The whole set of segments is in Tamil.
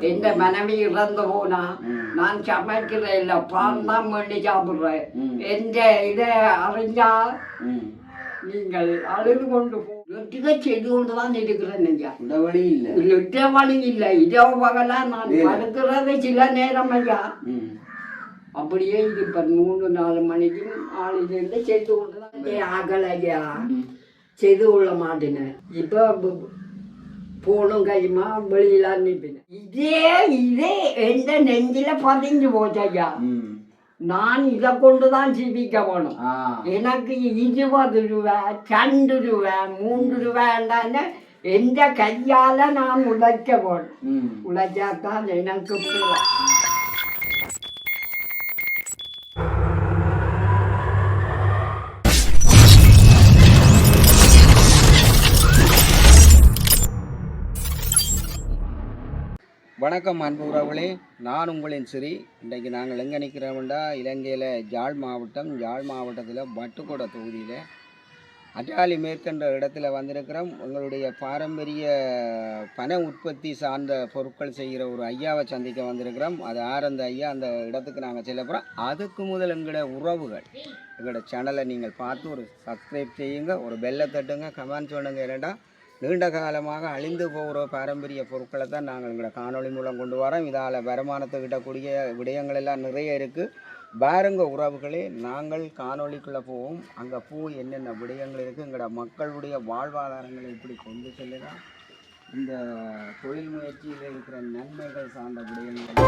எந்த மனைவி இறந்து போனா நான் சமைக்கிறேன் இல்ல பால் தான் வேண்டி சாப்பிடுறேன். எந்த இதை அறிஞ்சா நீங்கள் அழுது கொண்டு போ வெற்றிகை செய்து கொண்டு தான் இருக்கிறேன் ஐயா உடவழி இல்லை. லிட்ட வழி இல்லை. இதோ பகலா நான். படுக்கிறது சில நேரம் ஐயா. அப்படியே இது இப்ப மூணு நாலு மணிக்கும் ஆளிலிருந்து செய்து கொண்டு தான் ஆகல ஐயா? ம். செய்து கொள்ள மாட்டேனேன். இப்போ போனும் கையுமா வெளியில நிற்பினேன் இதே இதே எந்த நெஞ்சில பதிஞ்சு போச்சு ஐயா ம் நான் இதை கொண்டு தான் ஜீவிக்க போகணும் எனக்கு இருபது ரூபா ரெண்டு ரூபா மூன்று ரூபாண்டான எந்த கையால நான் உழைக்க போகணும் ம் உழைச்சாத்தான் எனக்கு வணக்கம் அன்பு உறவுகளே. நான் உங்களின் சிறி. இன்றைக்கு நாங்கள் எங்கே நிற்கிறோம்டா இலங்கையில் யாழ் மாவட்டம் யாழ் மாவட்டத்தில் பட்டுக்கோட தொகுதியில். அட்டாலி மேற்கண்ட இடத்துல வந்திருக்கிறோம். எங்களுடைய பாரம்பரிய பனை உற்பத்தி சார்ந்த பொருட்கள் செய்கிற ஒரு ஐயாவை சந்திக்க வந்திருக்கிறோம். அது ஆர் அந்த ஐயா அந்த இடத்துக்கு நாங்கள் செல்ல போகிறோம் அதுக்கு முதல் எங்களோட உறவுகள். எங்களோட சேனலை நீங்கள் பார்த்து ஒரு சப்ஸ்கிரைப் செய்யுங்க. ஒரு பெல்லை தட்டுங்க. கமெண்ட் சொல்லுங்க. ஏன்னா நீண்ட காலமாக அழிந்து போகிற பாரம்பரிய பொருட்களை தான் நாங்கள் எங்களோட காணொளி மூலம் கொண்டு வரோம். இதால் வருமானத்தை கிட்டக்கூடிய விடயங்கள் எல்லாம் நிறைய இருக்குது பாருங்க உறவுகளே நாங்கள் காணொளிக்குள்ளே போவோம். அங்கே போய் என்னென்ன விடயங்கள் இருக்குது எங்களோட மக்களுடைய வாழ்வாதாரங்களை எப்படி கொண்டு செல்லலாம். இந்த தொழில் முயற்சியில் இருக்கிற நன்மைகள் சார்ந்த விடயங்கள்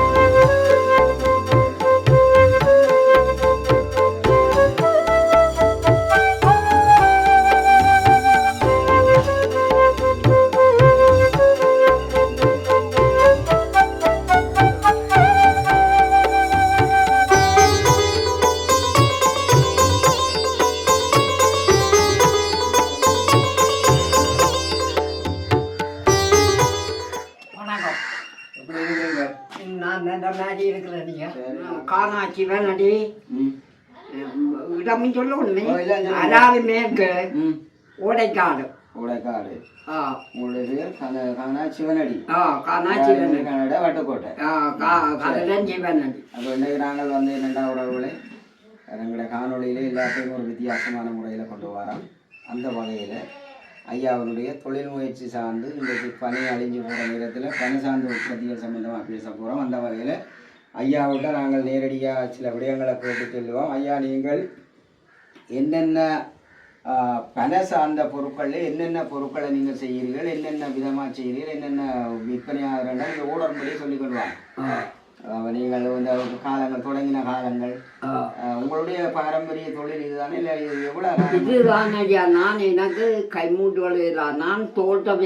இல்ல. அதாவது மேற்கு ம். ஓடைக்காடு. உடைக்காடு ஆ. உங்களுடைய கன சிவனடி ஆ காணாச்சி வேணடி கனடா வட்டுக்கோட்டை. ஆ அப்போ இன்றைக்கு நாங்கள் வந்து என்னென்ன உறவுகளை எங்களுடைய எல்லாத்தையும் ஒரு வித்தியாசமான முறையில் கொண்டு வரோம். அந்த வகையில் ஐயாவுடைய தொழில் முயற்சி சார்ந்து இன்றைக்கு பனி அழிஞ்சு போகிற நேரத்தில் பனி சார்ந்த உற்பத்திகள் சம்மந்தமாக பேச போகிறோம் அந்த வகையில் ஐயாவிட்ட நாங்கள் நேரடியாக சில விடயங்களை கேட்டு செல்வோம் ஐயா நீங்கள் என்னென்ன பனை சார்ந்த பொருட்களில் என்னென்ன பொருட்களை நீங்கள் செய்கிறீர்கள் என்னென்ன விதமாக செய்கிறீர்கள் என்னென்ன விற்பனையாகிறீர்கள் இந்த ஓடர்படி சொல்லிக் கொள்வாங்க. நீங்கள் வந்து அவருக்கு காலங்கள் தொடங்கின காலங்கள். உங்களுடைய பாரம்பரிய தொழில் இதுதானே இல்லை இது எவ்வளோ? இதுதான் ஐயா நான் எனக்கு கைமூட்டு வேலை தான் நான் தோட்ட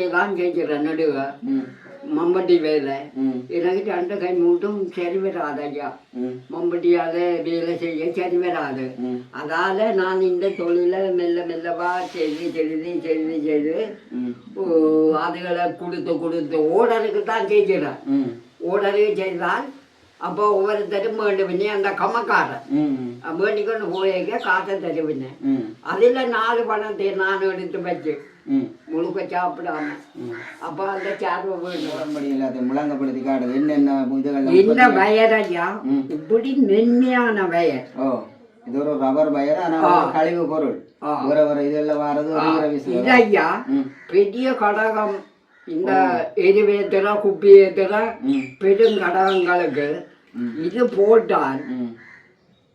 நடுவ. வேலை ம். எனக்கு ரெண்டு கை மூட்டும் சரி வராது ஐயா. ம். மம்பட்டியால வேலை செய்ய சரி வராது. அதால நான் இந்த தொழிலை மெல்ல மெல்லவா செய்து செய்து செய்து செய்து அதுகளை கொடுத்து கொடுத்து ஓடருக்கு தான் செய்கிறேன். ஓடருக்கு செய்தால் அப்போ ஒவ்வொருத்தரும் வேண்டுவினே அந்த கமக்காரன் ம். வேண்டிக்கொண்டு போயிருக்க காசை தருவினேன். அதில் நாலு பணத்தை நான் எடுத்து வச்சு முழுக்க சாப்பிடாம. அப்போ அந்த சார்பை உடம்படி எல்லாத்தையும் முழங்கப்படுத்தி காட்டுது என்னென்ன இதுகள் இந்த வயரையா ம். இப்படி மென்மையான வயர். ஓ இது ஒரு ரப்பர் பயர் ஆனால் ஒரு கழிவு பொருள். இதெல்லாம் வர்றது ஒரு வேற விஷயம் இது ஐயா பெரிய கடகம் இந்த எரிவேத்திர குப்பி ஏத்துற ம். பெரும் கடகங்களுக்கு ம். இது போட்டால்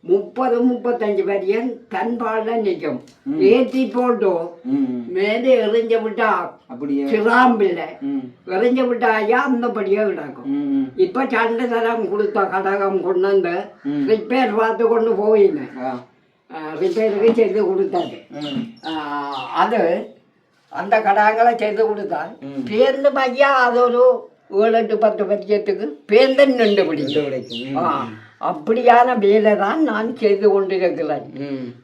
முப்பது முப்பத்தஞ்சு வரையும் தன்பால நிற்கும். ஏத்தி போட்டோம் மேலே எறிஞ்சு விட்டா அப்படியே. சிராம்பில்லை. ம். எறிஞ்சு விட்டா ஐயா அந்தபடியே கிடக்கும். இப்ப சண்டை தரம் கொடுத்த கடகம் கொண்டு வந்து ம். ரிப்பேர் பார்த்து கொண்டு போயினேன் ரிப்பேருக்கு செய்து கொடுத்தாரு அது அந்த கடாங்களை செய்து கொடுத்தால். பேருந்து பையா அது ஒரு ஏழு எட்டு பத்து வருஷத்துக்கு பேருந்து நின்று பிடிக்கும். அப்படியான வேலை தான் நான் செய்து கொண்டிருக்கிறேன்.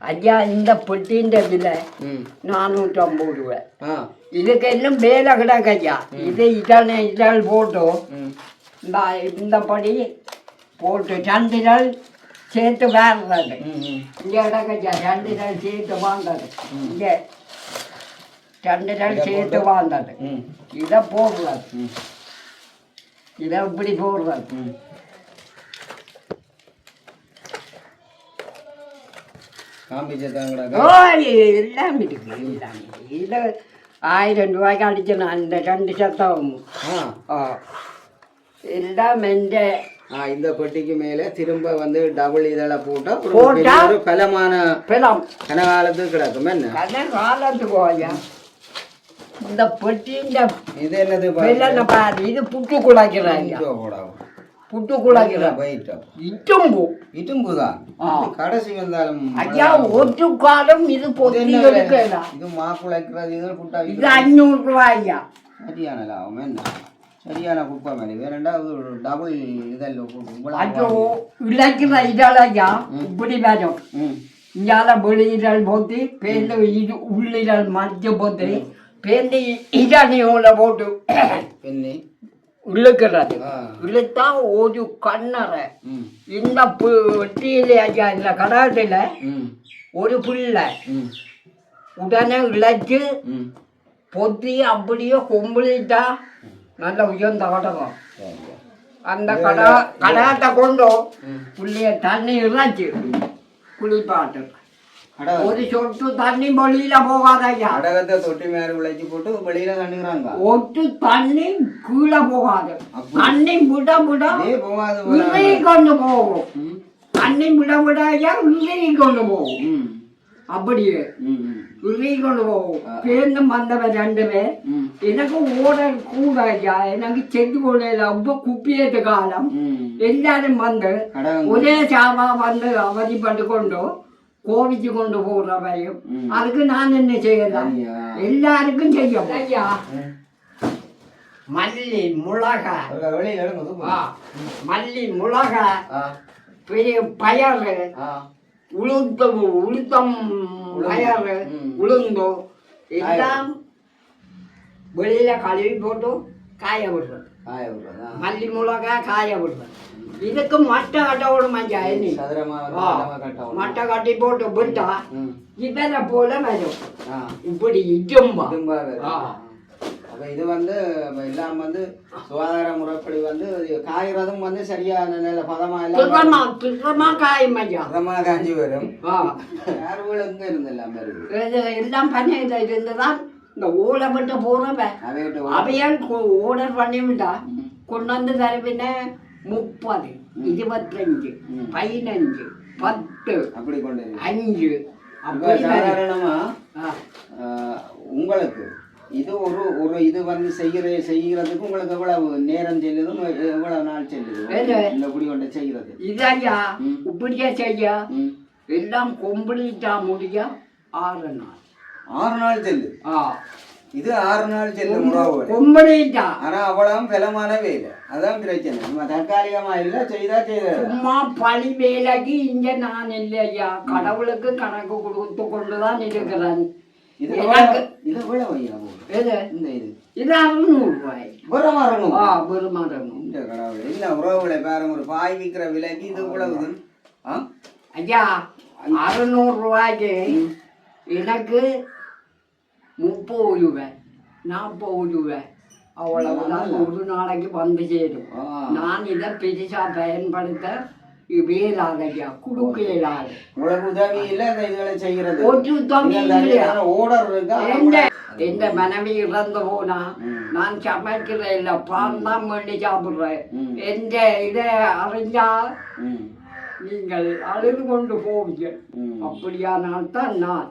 ஐயா இந்த பெட்டின்ற விலை நானூற்றி ஐம்பது ரூபாய். இதுக்கு இன்னும் வேலை கிடக்கு ஐயா. இது இதழ் இதழ் போட்டு ம். இந்த இந்த படி போட்டு சந்திரல் சேர்த்து ம் இங்கே கிடக்கச்சா சந்திரல் சேர்த்து வாழ்ந்தது இங்கே சந்திரல் சேர்த்து வாழ்ந்தது ம். இதை போடுறது. இதை இப்படி போடுறது. எல்லாம் இருக்கு எல்லாமே இல்லை ஆயிரம் ரூபாய்க்கு அடிச்சணும் அந்த ரெண்டு சத்தம். எல்லாம் மெஞ்ச இந்த பெட்டிக்கு மேலே திரும்ப வந்து டபுள் இதெல்லாம் போட்டால் ஒரு பலமான பலம். கனகாலத்துக்கு கிடக்கும். என்ன? கனகாலத்துக்கு ஐயா இந்த பெட்டியின் இது என்னது இது புட்டு குழாய்க்கிறாங்க புட்டு குழாக்கிறாங்க போயிட்டோம் இட்டும்பு இட்டும்புதான் ஆ. கடைசி வந்தாலும் ஐயா ஒரு காலம் இது பொத்தி? எடுக்கலாம் இது மாக்குழைக்கிறது இது புட்டா இது அஞ்சூறு ரூபாய்யா சரியான லாபம் என்ன? சரியான குப்பை மாதிரி வேறண்டா இது டபுள் இதெல்லாம் ஐயோ இழைக்கிற இதழையா இப்படி வரும். ம். இங்கால வெளியிடல் போட்டு பேருந்து இது உள்ளிடல் மஞ்சள் போட்டு பேருந்து இதனையோட போட்டு. பெண்ணி இழுக்கிறது ஆ. இழுத்தா ஒரு கண்ணறை இந்த வெட்டியில ஐயா இந்த கடத்தில் ஒரு பிள்ளை உடனே இழைச்சு பொத்தி அப்படியே கும்பிளிட்டா நல்ல உயர்ந்த கடகம் அந்த கடா கடாத்தை கொண்டு புள்ளைய தண்ணி இறைச்சு. குளிப்பாட்டு. ஒரு சொட்டு தண்ணி வெளியில போகாதையா அடகத்தை தொட்டி மேல விளைச்சி போட்டு வெளியில கண்டுக்கிறாங்க ஒட்டு தண்ணி கீழே போகாது தண்ணி விட விட. உருவி கொண்டு போகும் தண்ணி விட விட ஐயா உருவி கொண்டு போகும் அப்படியே உருவி கொண்டு போகும் பேருந்து வந்தவன் ரெண்டு பேர் எனக்கு ஓடல் கூட ஐயா எனக்கு செத்து கொள்ளையில ரொம்ப குப்பியத்து காலம் எல்லாரும் வந்து ஒரே சாமா வந்து அவதிப்பட்டு கொண்டு கோவிச்சு கொண்டு போடுறவையும் ம். அதுக்கு நான் என்ன செய்யலாம். எல்லாருக்கும் செய்ய ஐயா ம். மல்லி மிளகா மல்லி மிளகா பெரிய பயறு. ஆ. உளுத்தம் உளுத்தம் பயறு. உளுந்தோ. எல்லாம் வெளியில கழுவி போட்டு காய விடுறது. காய விடுறதா? மல்லி மிளகா காய விடுறது. இனி சதுரமா ஆ, சதுரமா கட்டணும் மட்டை கட்டி போட்டு விட்டா இதனை போல வரும் இப்படி. அப்ப இது வந்து எல்லாம் வந்து சுகாதார முறைப்படி வந்து இது காய்கிறதும் வந்து சரியான நிலை பதமா திருப்பமா திருப்பமா காயும் ஐயா பதமா காஞ்சி வரும் எங்க இருந்து எல்லாம் எல்லாம் பண்ணையில் இருந்துதான் இந்த ஓலை விட்டு போறவன் அவையால் ஓர்டர் பண்ணி விட்டா கொண்டு வந்து தர பின்ன முப்பது இருபத்தஞ்சு. பதினஞ்சு பத்து அப்படி கொண்டு. அஞ்சு. சாதாரணமா உங்களுக்கு இது ஒரு ஒரு இது வந்து செய்கிற செய்கிறதுக்கு உங்களுக்கு எவ்வளவு நேரம் செல்லுது எவ்வளவு நாள் செல்லுது. இந்த குடி கொண்டு செய்கிறது இது ஐயா ம். இப்படியே செய்ய. எல்லாம் கொம்பிளிட்டா முடிய ஆறு நாள் ஆறு நாள் செல்லுது ஆ இது ஆறு நாள் செல்லும் கொம்பிளிட்டா ஆனா அவ்வளவு பலமானவே இல்லை அதான் பிரச்சனை. நம்ம தற்காலிகமா இல்ல செய்தா செய்த. சும்மா பழி வேலைக்கு இங்க நான் இல்லையா? கடவுளுக்கு கணக்கு கொடுத்து கொண்டுதான் இருக்கிறேன் இது எனக்கு- இது எவ்வளவு ஐயா? எது? இந்த இது. இது அறுநூறு ரூபாய் ஒரு மரணும் ஆ பெருமாறணும் இந்த கடவுள் இல்ல உறவுகளை பாருங்க ஒரு பாய் விற்கிற விலைக்கு இது இவ்வளவு ஐயா அறுநூறு ரூபாய்க்கு எனக்கு முப்பது ரூபாய் நாற்பது ரூபாய். அவ்வளவுதான். ஒரு நாளைக்கு வந்து சேரும். நான் இதை பெருசா பயன்படுத்த வேலாது ஐயா கொடுக்க இயலாது உங்களுக்கு உதவி இல்ல இந்த இதுகளை செய்கிறது. ஒரு உதவி இல்லையா? ஓடர் இருக்கா எந்த மனைவி இறந்து போனா. நான் சமைக்கிறேன் இல்லை பால் தான் வேண்டி சாப்பிட்றேன். எந்த இதை அறிஞ்சா நீங்கள் அழுது கொண்டு போவீங்க. அப்படியானால் தான் நான்.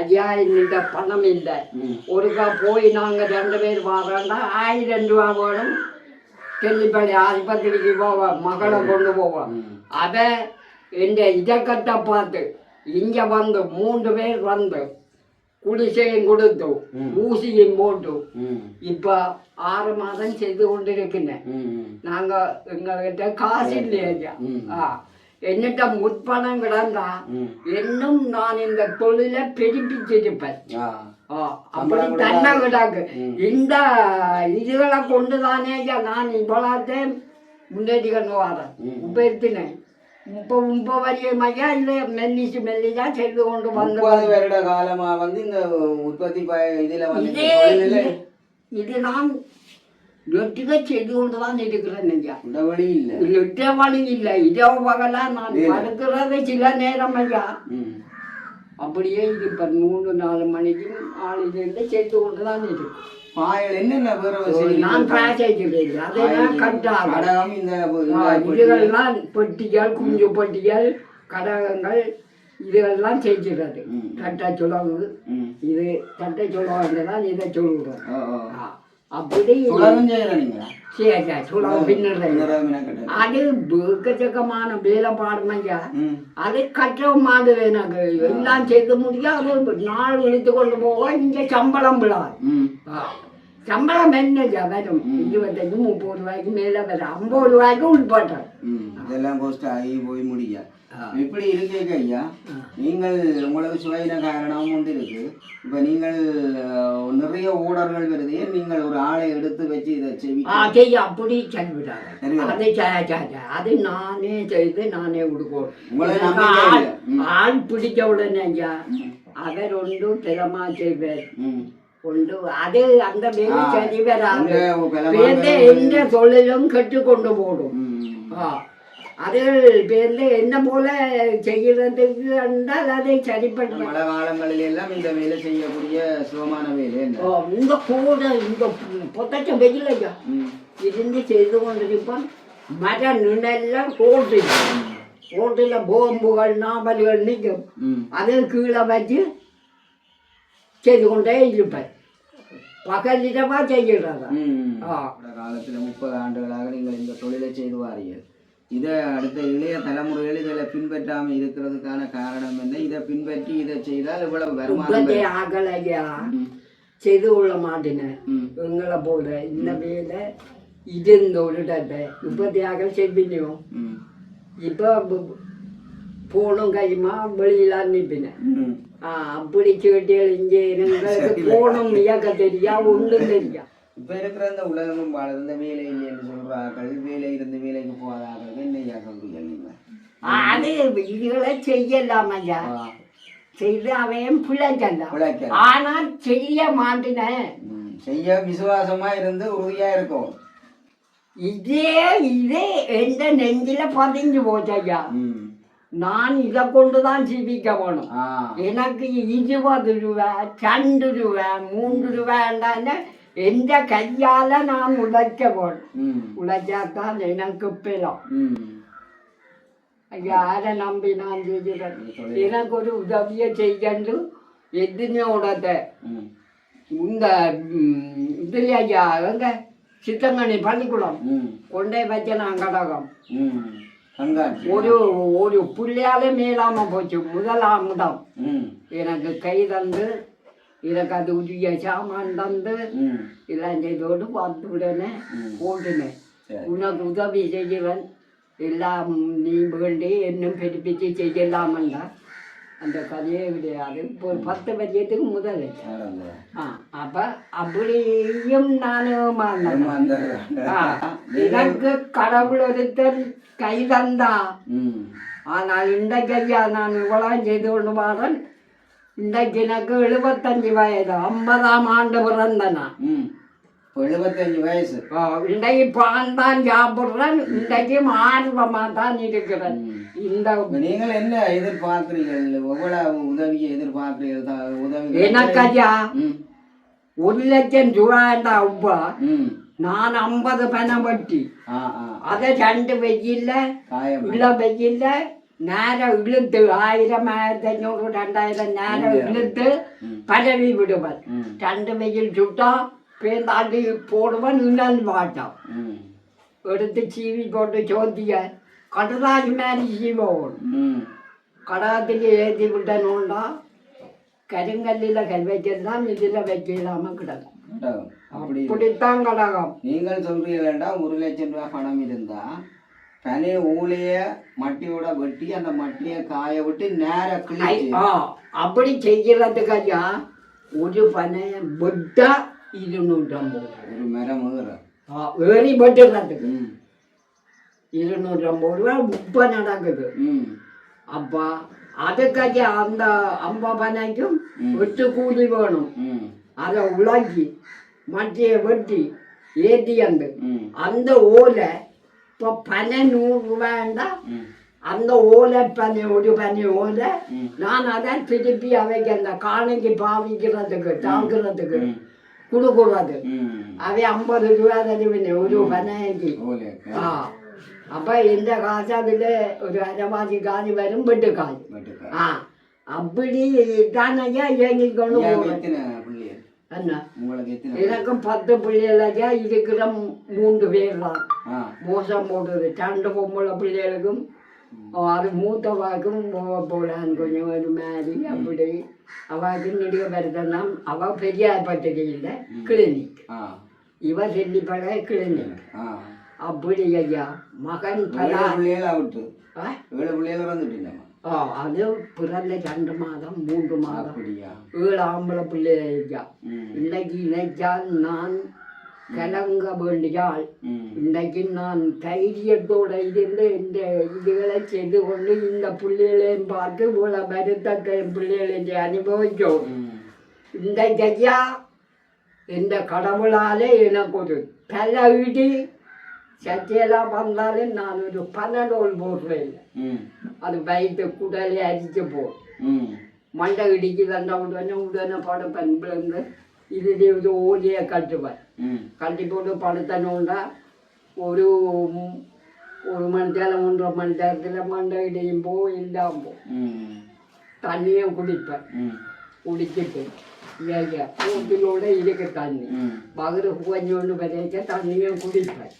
ஐயா என்னிட்ட பணம் இல்லை ம். ஒருக்கா போய் நாங்கள் ரெண்டு பேர் வரோம்னா ஆயிரம் ரூபா வேணும் தெல்லிப்பள்ளி ஆஸ்பத்திரிக்கு போவோம் மகளை கொண்டு போவோம் ம். அதை எந்த இதக்கத்தை பார்த்து இங்கே வந்து மூன்று பேர் வந்து குடிசையும் கொடுத்து ம். ஊசியும் போட்டு இப்போ ஆறு மாதம் செய்து கொண்டிருக்கிறேன் நாங்க எங்ககிட்ட காசு இல்லையா. ஆ என்னிட்ட முற்பணம் கிடந்தா. இன்னும் நான் இந்த தொழிலை பெருப்பிச்சிருப்பேன் அப்படி தன்னை கிடாக்கு ம். இந்த இதுகளை கொண்டு தானே நான் இவ்வளோத்தையும் முன்னேறி கொண்டு வரேன். உபயோகித்தினேன் இப்போ இப்போ வரையும் ஐயா இல்லை மெல்லிச்சு மெல்லிச்சா செய்து கொண்டு வந்து முப்பது வருட காலமா வந்து இந்த உற்பத்தி இதுல வந்து இந்த கொண்டு தான் இருக்கிறேன் ஐயா உடவழி இல்ல லிட்ட வழி இல்லை இதோ பகலா நான் இல்ல. படுக்கிறது சில நேரம் ஐயா. அப்படியே இது இப்போ மூணு நாலு மணிக்கும் ஆளிலிருந்து செய்து கொண்டு தான் இருக்கு பாயல் என்னென்ன வேற நான் பிராஜைக்கிறேன் அதெல்லாம் கடகம் இந்த இதுகள்லாம் பெட்டிகள் குஞ்சு பெட்டிகள் கடகங்கள் இதுகள்லாம் செய்கிறது. தட்டை சுழவு ம். இது தட்டை சுழவு தான் இதை சொல்லுறோம் அப்படி சுழலும் செய்யறீங்களா சரி சரி சுழவு பின்னுறது அது எக்கச்சக்கமான வேலை ம். அது கற்ற மாதிரி எனக்கு எல்லாம் செய்து முடியாது நாள் இழுத்து கொண்டு போக இங்கே சம்பளம் விழாது. சம்பளம் என்னஜா வரும் இருபத்தஞ்சு முப்பது ரூபாய்க்கு மேலே வரும் ஐம்பது ரூபாய்க்கு உட்பட்டோம் ம் இதெல்லாம் கோஸ்ட் ஆகி போய் முடிய. இப்படி இருக்கீங்க ஐயா. நீங்கள் உங்களுக்கு சுவையின காரணம் ஒன்று இருக்கு. இப்போ நீங்கள் நிறைய ஊடர்கள் வருது. நீங்கள் ஒரு ஆளை எடுத்து வச்சு இதை செவி அதை அப்படி சரியா? அதை நானே செய்து நானே கொடுக்கணும் உங்களை. ஆள் பிடிச்ச உடனே ஐயா அவர் ஒன்றும் திறமா செய்வார். ஒன்று அது அந்த ஆ. சரி வராது பேருந்து எந்த தொழிலும் கற்றுக்கொண்டு போடும் ம் ஆ. அது பேருந்து என்ன போல செய்யறதுக்கு என்றால் அதை சரிப்பட்டு மழை காலங்களில் எல்லாம் இந்த வேலை செய்யக்கூடிய சுகமான வேலை இந்த கூட இந்த பொத்தச்ச வெயில் ஐயா இருந்து செய்து கொண்டிருப்பான் மர நிழல்லாம் கோட்டில் கோட்டில் போம்புகள் நாவல்கள் நிற்கும் அதை கீழே வச்சு செய்து கொண்டே இருப்பேன் பகலிடமா. இந்த காலத்துல முப்பது ஆண்டுகளாக நீங்கள் இந்த தொழிலை செய்து வாரீர்கள் இதை அடுத்த இளைய தலைமுறைகள் இதில் பின்பற்றாமல் இருக்கிறதுக்கான காரணம் என்ன இதை பின்பற்றி இதை செய்தால் இவ்வளவு வருமானம். ஆகலையா. செய்து கொள்ள மாட்டேனேன். எங்களை போல இந்த வேலை இருந்த ஒரு இடத்தை உற்பத்தி ஆக செய்வினோம் ம். இப்போ போனும் கையுமா வெளியில. ஆ அப்படி கேட்டீர்கள் இங்கே எங்களுக்கு போனும் இயக்க தெரியா ஒன்றும் தெரியா? இப்ப இருக்கிற இந்த உலகம் வாழ இந்த வேலை இல்லைன்னு சொல்றார்கள் வேலை இருந்து வேலைக்கு போகாதார்கள் என்னையா சொல்றீங்க நீங்க ஆ, அது இதுகளை செய்யலாம் ஐயா. செய்து அவன் உழைக்க ஆனால் செய்ய மாட்டினேன் ம். செய்ய விசுவாசமா இருந்து உறுதியா இருக்கும். இதே இதே எந்த நெஞ்சில பதிஞ்சு போச்சு ஐயா. ம். நான் இதை கொண்டு தான் ஜீவிக்க போகணும் எனக்கு இருபது ரூபா ரெண்டு ரூபா மூன்று ரூபாண்டான்னு எந்த கையால நான் உழைக்க போகணும். உழைச்சாதான் எனக்கு பிலம். யாரை நம்பி நான் செய்கிறேன் எனக்கு ஒரு உதவியை செய்யண்டு எதுனோடத ம். இந்த இதுல ஐயா எங்க? சித்தங்கனி பள்ளிக்கூடம். கொண்டே வச்ச நான் கடகம். கண்காட்சி ஒரு ஒரு புள்ளையாலே மேலாம போச்சு முதலாம் இடம் ம். எனக்கு கை தந்து எனக்கு அது உரிய சாமான் தந்து ம். எல்லாம் செய்தோடு பார்த்து விடனே சரி. உனக்கு உதவி செய்கிறேன் எல்லாம் நீ வேண்டி இன்னும் பெருப்பிச்சு செய்யலாமண்டா அந்த கதையே கிடையாது. இப்போ ஒரு பத்து வருஷத்துக்கு முதல். ஆ அப்போ அப்படியும் நானும் எனக்கு கடவுள் ஒருத்தர் கை தந்தா. ஆனால் இன்றைக்கு ஐயா நான் இவ்வளோ செய்து கொண்டு வரேன் இன்றைக்கு எனக்கு எழுபத்தஞ்சு வயது ஐம்பதாம் ஆண்டு பிறந்தனா. எழுபத்தஞ்சு வயசு. இன்றைக்கு பான் தான் சாப்பிட்றேன் இன்றைக்கும் ஆர்வமாக தான் இருக்கிறேன். இந்த நீங்கள் என்ன எதிர்பார்க்கிறீர்கள்? எவ்வளவு உதவியை எதிர்பார்க்கிறீர்கள்? உதவி எனக்கு ஐயா ம். ஒரு லட்சம் ரூபாண்டா உப்பா. நான் ஐம்பது பணம் வட்டி. அதை ரெண்டு வெயில்ல உள்ள வெயில்ல நேரம் இழுத்து ஆயிரம் ஆயிரத்தி ஐநூறு ரெண்டாயிரம் நேரம் இழுத்து. பரவி விடுவேன் ம். ரெண்டு வெயில் சுட்டா பேந்தாண்டி போடுவேன் இன்னும் மாட்டான் ம். எடுத்து சீவி போட்டு சோத்திய கடலாசி மாதிரி சீவோம் ம். கடகத்துக்கு ஏற்றி விட்டணும்டா கருங்கல்லில் கல் வைக்கிறதான் இதில் வைக்கலாம கிடக்கும் கேட்டோம். அப்படி இப்படித்தான் கடகம் நீங்கள் சொல்றீங்களா ஒரு லட்சம் ரூபாய் பணம் இருந்தா பனி ஊழிய மட்டியோட வெட்டி அந்த மட்டியை காய விட்டு நேர அப்படி செய்கிறதுக்கு ஐயா ஒரு பனையை விட்டா இருநூற்றம்பது ஆ, ஏறி வெட்டுறதுக்கு ம். இருநூற்றம்பது ரூபா இப்போ நடக்குது அப்போ அதுக்காக அந்த அம்பா பனைக்கும் வெட்டு கூலி வேணும் அதை உலக்கி மட்டியை வெட்டி ஏற்றியந்து ம் அந்த ஓலை இப்போ பனை நூறு ரூபாண்டா ம் அந்த ஓலை பனி ஒரு பனி ஓலை. நான் அதை திருப்பி அவைக்கு அந்த காணிக்கு பாவிக்கிறதுக்கு தாக்குறதுக்கு ஐம்பது ரூபா தருவினே ஒரு பனைக்கு ஓலே ஆ அப்போ இந்த காசு அதில் ஒரு அரைவாசி காசு வரும் வெட்டு காசு வெட்டுக்கா ஆ அப்படி தான் ஐயா இயங்கிக் கொண்டு ஐயாவுக்கு போவேன் எத்தனை பிள்ளைகள் என்ன எனக்கும் பத்து பிள்ளைகளுக்கா இருக்கிற மூன்று பேர் தான் மோசம் போடுது ரெண்டு பொம்பளை பிள்ளைகளுக்கும் அது மூத்தவாக்கும் போக போலான்னு கொஞ்சம் ஒரு மாதிரி அப்படி அவாக்கு நெடுக வருதான் அவ பெரியார்பட்டிகையில் கிளினிக் ஆ இவ செல்லிப்பட கிளினிக் அப்படி ஐயா மகன் பிள்ளைகள் அவிட்டு? ஏழு பிள்ளைகள் வந்துட்டீங்கம்மா ஆ, அது பிறந்த ரெண்டு மாதம் மூன்று மாதம் ஏழு ஆம்பளை பிள்ளை ஐயா இன்னைக்கு நினைச்சால் நான் கலங்க வேண்டியால் இன்றைக்கு நான் தைரியத்தோட இருந்து இந்த இதுகளை செய்து கொண்டு இந்த பிள்ளைகளையும் பார்த்து இவ்வளோ வருத்தத்தை என் பிள்ளைகளை அனுபவிக்கும். இந்த ஐயா இந்த கடவுளாலே எனக்கு ஒரு தலை இடி சத்தியெல்லாம் வந்தாலும் நான் ஒரு பன்னெண்டோல் போடுறேன். அது வயிற்று குடலை அடிச்சு போ. மண்டை இடிக்கு வந்த உடனே உடனே படுப்பேன் விழுந்து. ஒரு ஓலியை கட்டுவேன் ம் கட்டி போட்டு படுத்தணுண்டா ஒரு மணி நேரம் ஒன்றரை மணி நேரத்தில் மண்டை இடியும் போ இல்லாம போ தண்ணியும் குடிப்பேன் குடிச்சிட்டு கூட்டிலோட இருக்கு தண்ணி பகரு கொஞ்சோண்டு வரைக்க தண்ணியும் குடிப்பேன்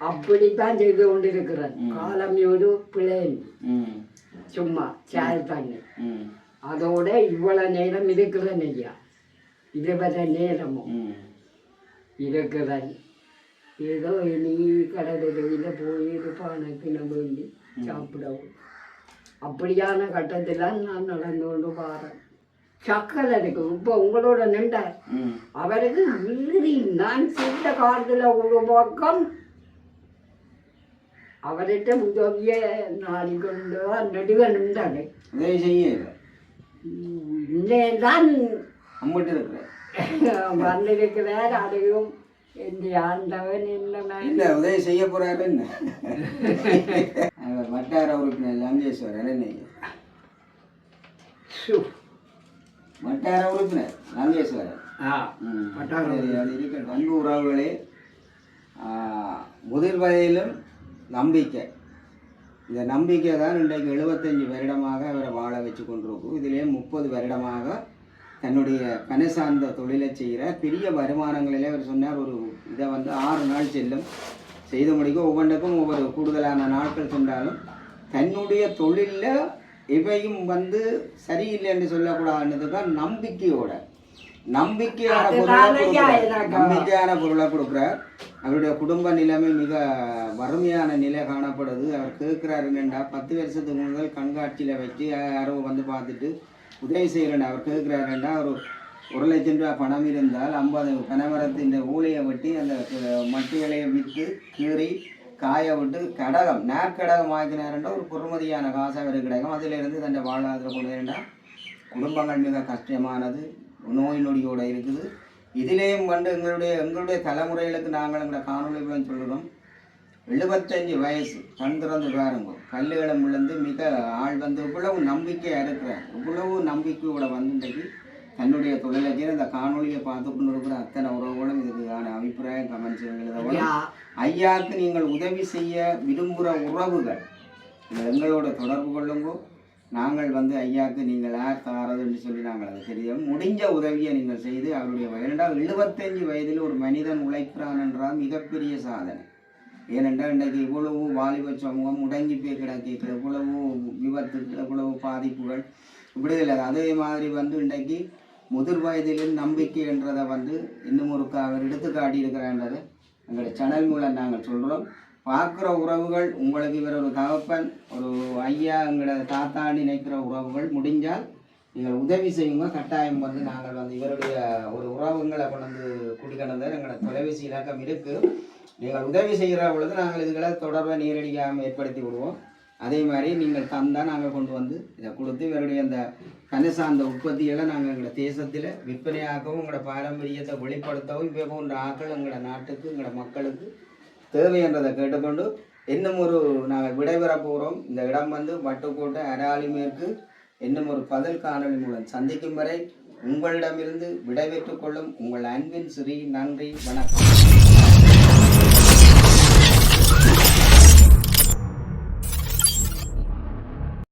அப்படித்தான் செய்து கொண்டிருக்கிறேன் காலம் ஒரு பிளேன் சும்மா சாய் தண்ணி அதோட இவ்வளவு நேரம் இருக்கிறேன் ஐயா நேரமும். ம். இருக்கிறேன் ஏதோ இனி கடலில் போய் இருப்பானுக்கு வேண்டி சாப்பிடவும். அப்படியான கட்டத்தில் நான் நடந்து கொண்டு பாறேன் சக்கரை இருக்கு. இப்போ உங்களோட நின்றார் அவருக்கு வீதி நான் சென்ற காலத்தில் ஒரு பக்கம் அவர்கிட்ட உதவிய நாடிக்கொண்டு நெடுக நின்றாரு தான் அம்பிட்டு இருக்கிறேன் வந்திருக்கிறார் அதையும் இந்த ஆண்டவன் இல்லை உதவி செய்ய போறாரு என்ன? வட்டார உறுப்பினர் லங்கேஸ்வரர் சு. வட்டார உறுப்பினர் லங்கேஸ்வரர். அது இருக்கட்டும். அன்பு உறவுகளே முதிர் வயதிலும் நம்பிக்கை. இந்த நம்பிக்கை தான் இன்றைக்கு எழுபத்தஞ்சு வருடமாக அவரை வாழ வச்சு கொண்டிருக்கும் இதிலே முப்பது வருடமாக தன்னுடைய பணி சார்ந்த தொழிலை செய்கிற பெரிய வருமானங்களிலே அவர் சொன்னார் ஒரு இதை வந்து ஆறு நாள் செல்லும். செய்து முடிக்க ஒவ்வொன்றுக்கும் ஒவ்வொரு கூடுதலான நாட்கள் சென்றாலும் தன்னுடைய தொழிலில் இவையும் வந்து சரியில்லை என்று சொல்லக்கூடாதுன்றதுக்கு நம்பிக்கையோட. நம்பிக்கையான பொருளை. நம்பிக்கையான பொருளை கொடுக்குறார். அவருடைய குடும்ப நிலைமை மிக வறுமையான நிலை காணப்படுது. அவர் கேட்குறாரு என்னண்டா பத்து வருஷத்துக்கு முதல் கண்காட்சியில் வச்சு யாரோ வந்து பார்த்துட்டு உதவி செய்கிறேன் அவர் கேட்குறாருண்டா ஒரு ஒரு லட்சம் ரூபாய் பணம் இருந்தால் ஐம்பது பனைமரத்தின் ஊழியை வெட்டி அந்த அஹ், விற்று கீறி காய விட்டு கடகம் நேர்கடகம் ஆக்கினாருண்டா ஒரு பொறுமதியான காசு அவருக்கு கிடைக்கும். அதிலிருந்து தன்னை வாழ்வாதாரம் கொண்டு குடும்பங்கள் மிக கஷ்டமானது நோய் நொடியோடு இருக்குது. இதிலேயும் வந்து எங்களுடைய எங்களுடைய தலைமுறைகளுக்கு நாங்கள் எங்களை காணொலி சொல்கிறோம் எழுபத்தஞ்சு வயசு கண் திறந்து பாருங்க. கல்லுகளும் விழுந்து மிக ஆள் வந்து இவ்வளவு நம்பிக்கையாக இருக்கிறார். இவ்வளவு நம்பிக்கையோட வந்து இன்றைக்கு தன்னுடைய தொழிலை செய்து இந்த காணொலியை பார்த்து கொண்டு இருக்கிற அத்தனை உறவுகளும் இதுக்கான அபிப்பிராயம் கமெண்ட்ஸ் ஐயா. ஐயாவுக்கு நீங்கள் உதவி செய்ய விரும்புகிற உறவுகள் எங்களோட தொடர்பு கொள்ளுங்கோ. நாங்கள் வந்து ஐயாவுக்கு நீங்கள் யார் தாரதுன்னு சொல்லி நாங்கள் அதை தெரியும். முடிஞ்ச உதவியை நீங்கள் செய்து அவருடைய வயதால் எழுபத்தஞ்சு வயதில் ஒரு மனிதன் உழைக்கிறான் என்றால் மிகப்பெரிய சாதனை. ஏனென்றால் இன்றைக்கு இவ்வளவு வாலிப சமூகம் முடங்கி போய் கிடக்கு. இவ்வளவு விபத்து இவ்வளவு பாதிப்புகள் இப்படி இல்லை அதே மாதிரி வந்து இன்றைக்கு முதிர் வயதிலும் நம்பிக்கை என்றதை வந்து இன்னும் ஒரு அவர் எடுத்து காட்டியிருக்கிறான்றதை எங்களுடைய சேனல் மூலம் நாங்கள் சொல்கிறோம் பார்க்குற உறவுகள் உங்களுக்கு இவர் ஒரு தகப்பன் ஒரு ஐயா எங்களோட தாத்தா நினைக்கிற உறவுகள் முடிஞ்சால் நீங்கள் உதவி செய்யுங்க. கட்டாயம் வந்து நாங்கள் வந்து இவருடைய ஒரு உறவுங்களை கொண்டு வந்து குடிக்கணும் எங்களோட தொலைபேசி இலக்கம் இருக்குது நீங்கள் உதவி செய்கிற பொழுது நாங்கள் இதுகளை தொடர்பை நேரடியாக ஏற்படுத்தி விடுவோம். அதே மாதிரி நீங்கள் தந்தால் நாங்கள் கொண்டு வந்து இதை கொடுத்து இவருடைய அந்த கன சார்ந்த உற்பத்திகளை நாங்கள் எங்களோட தேசத்தில் விற்பனையாகவும் எங்களோட பாரம்பரியத்தை வெளிப்படுத்தவும் இப்போ போன்ற ஆக்கள் எங்களோட நாட்டுக்கு எங்களோட மக்களுக்கு தேவை என்றதை கேட்டுக்கொண்டு இன்னும் ஒரு நாங்கள் விடைபெற போகிறோம். இந்த இடம் வந்து வட்டுக்கோட்டை அராலி மேற்கு இன்னும் ஒரு பதில் காணொலி மூலம் சந்திக்கும் வரை உங்களிடமிருந்து விடைபெற்றுக் கொள்ளும் உங்கள் அன்பின் சிறி நன்றி வணக்கம்.